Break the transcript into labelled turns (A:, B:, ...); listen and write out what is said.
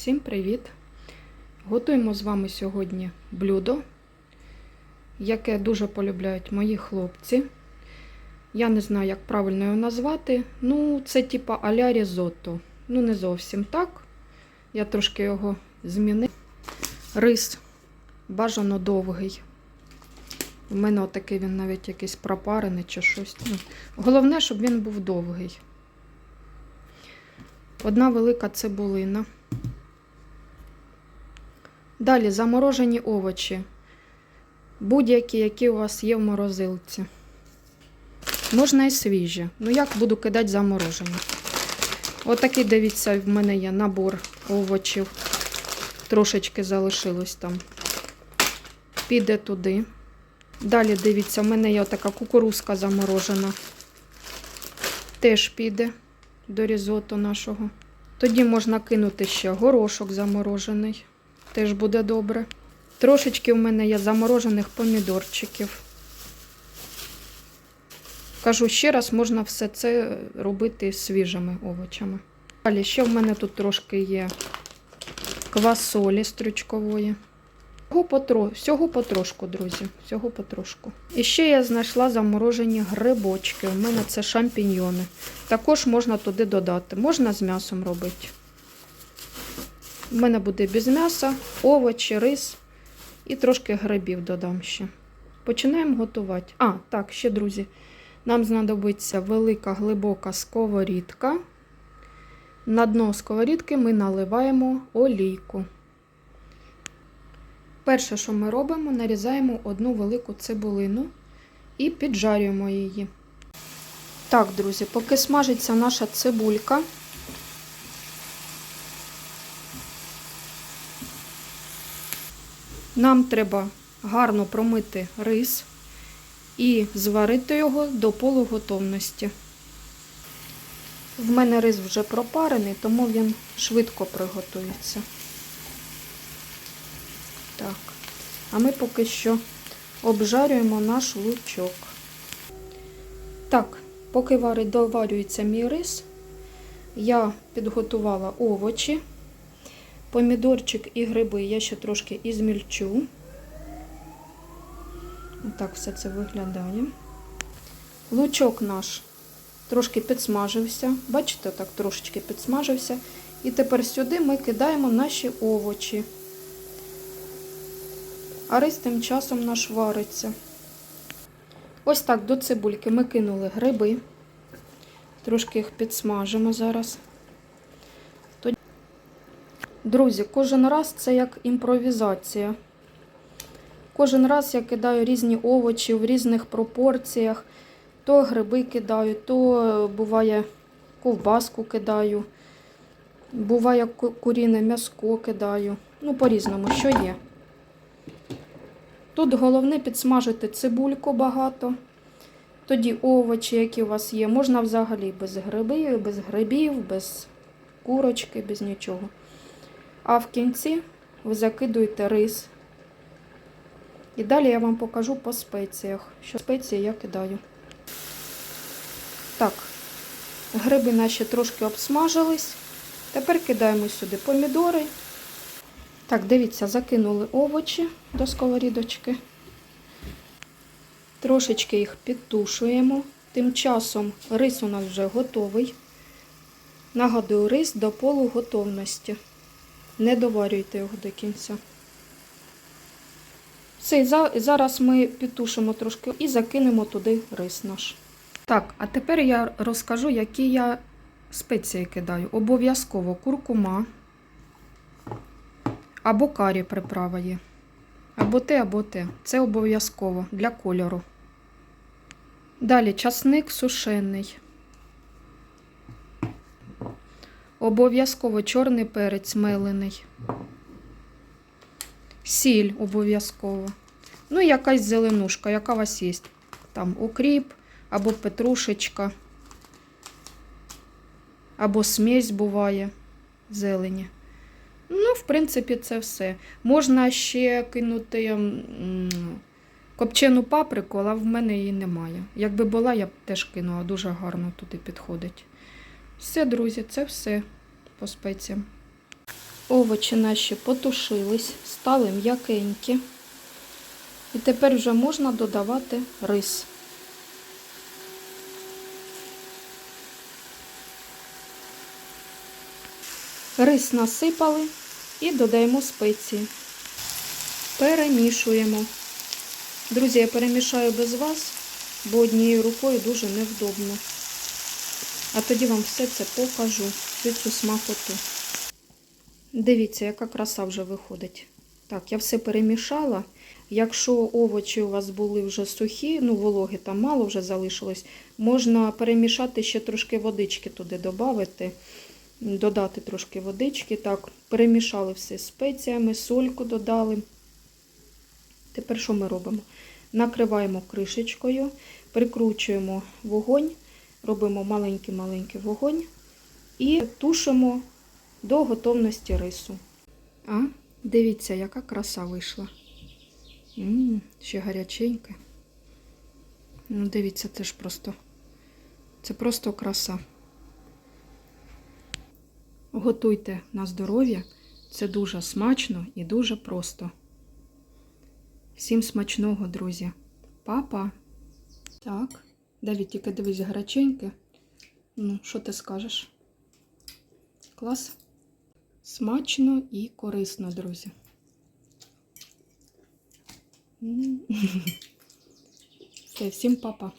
A: Всім привіт! Готуємо з вами сьогодні блюдо, яке дуже полюбляють мої хлопці. Я не знаю, як правильно його назвати. Ну, це типа а-ля різотто. Ну, не зовсім так. Я трошки його змінив. Рис бажано довгий. У мене отакий він навіть якийсь пропарений чи щось. Ну, головне, щоб він був довгий. Одна велика цибулина. Далі заморожені овочі. Будь-які, які у вас є в морозилці. Можна і свіжі. Ну, як буду кидати заморожені. Отакий, дивіться, в мене є набор овочів. Трошечки залишилось там. Піде туди. Далі, дивіться, в мене є така кукурузка заморожена. Теж піде до різоту нашого. Тоді можна кинути ще горошок заморожений. Теж буде добре. Трошечки в мене є заморожених помідорчиків. Кажу ще раз, можна все це робити свіжими овочами. Далі ще в мене тут трошки є квасолі стручкової. Всього, потро... Всього потрошку, друзі. Всього потрошку. І ще я знайшла заморожені грибочки. У мене це шампіньйони. Також можна туди додати. Можна з м'ясом робити. У мене буде без м'яса, овочі, рис і трошки грибів додам ще. Починаємо готувати. А, так, ще, друзі, нам знадобиться велика глибока сковорідка. На дно сковорідки ми наливаємо олійку. Перше, що ми робимо, нарізаємо одну велику цибулину і піджарюємо її. Так, друзі, поки смажиться наша цибулька, нам треба гарно промити рис і зварити його до полуготовності. В мене рис вже пропарений, тому він швидко приготується. Так, а ми поки що обжарюємо наш лучок. Так, поки варить, доварюється мій рис, я підготувала овочі, помідорчик і гриби я ще трошки ізмільчу. Так все це виглядає. Лучок наш трошки підсмажився. Бачите, так трошечки підсмажився. І тепер сюди ми кидаємо наші овочі. А рис тим часом наш вариться. Ось так до цибульки ми кинули гриби. Трошки їх підсмажимо зараз. Друзі, кожен раз це як імпровізація. Кожен раз я кидаю різні овочі в різних пропорціях. То гриби кидаю, то буває ковбаску кидаю, буває куріне м'яско кидаю. Ну, по-різному, що є. Тут головне підсмажити цибульку багато. Тоді овочі, які у вас є, можна взагалі без грибів, без грибів, без курочки, без нічого. А в кінці ви закидуєте рис. І далі я вам покажу по спеціях, що спеції я кидаю. Так, гриби наші трошки обсмажились. Тепер кидаємо сюди помідори. Так, дивіться, закинули овочі до сковорідочки. Трошечки їх підтушуємо. Тим часом рис у нас вже готовий. Нагадую, рис до полуготовності. Не доварюйте його до кінця. Все, зараз ми підтушимо трошки і закинемо туди рис наш. Так, а тепер я розкажу, які я спеції кидаю. Обов'язково куркума. Або карі приправа є. Або те, або те. Це обов'язково для кольору. Далі часник сушений. Обов'язково чорний перець мелений. Сіль обов'язково. Ну, якась зеленушка, яка у вас є. Там укріп, або петрушечка, або смесь буває зелені. Ну, в принципі, це все. Можна ще кинути копчену паприку, але в мене її немає. Якби була, я б теж кинула, дуже гарно туди підходить. Все, друзі, це все по спеціям. Овочі наші потушились, стали м'якенькі. І тепер вже можна додавати рис. Рис насипали і додаємо спеції. Перемішуємо. Друзі, я перемішаю без вас, бо однією рукою дуже невдобно. А тоді вам все це покажу, всю цю смакоту. Дивіться, яка краса вже виходить. Так, я все перемішала. Якщо овочі у вас були вже сухі, ну вологи там мало вже залишилось, можна перемішати ще трошки водички туди додати, додати трошки водички. Так, перемішали все спеціями, сольку додали. Тепер що ми робимо? Накриваємо кришечкою, прикручуємо вогонь, робимо маленький-маленький вогонь і тушимо до готовності рису. А, дивіться, яка краса вийшла. М, ще гаряченьке. Ну, дивіться, ж просто. Це просто краса. Готуйте на здоров'я. Це дуже смачно і дуже просто. Всім смачного, друзі. Папа. Так, Давід, тільки дивись гаряченьке. Ну, що ти скажеш? Клас? Смачно і корисно, друзі. Все, всім папа.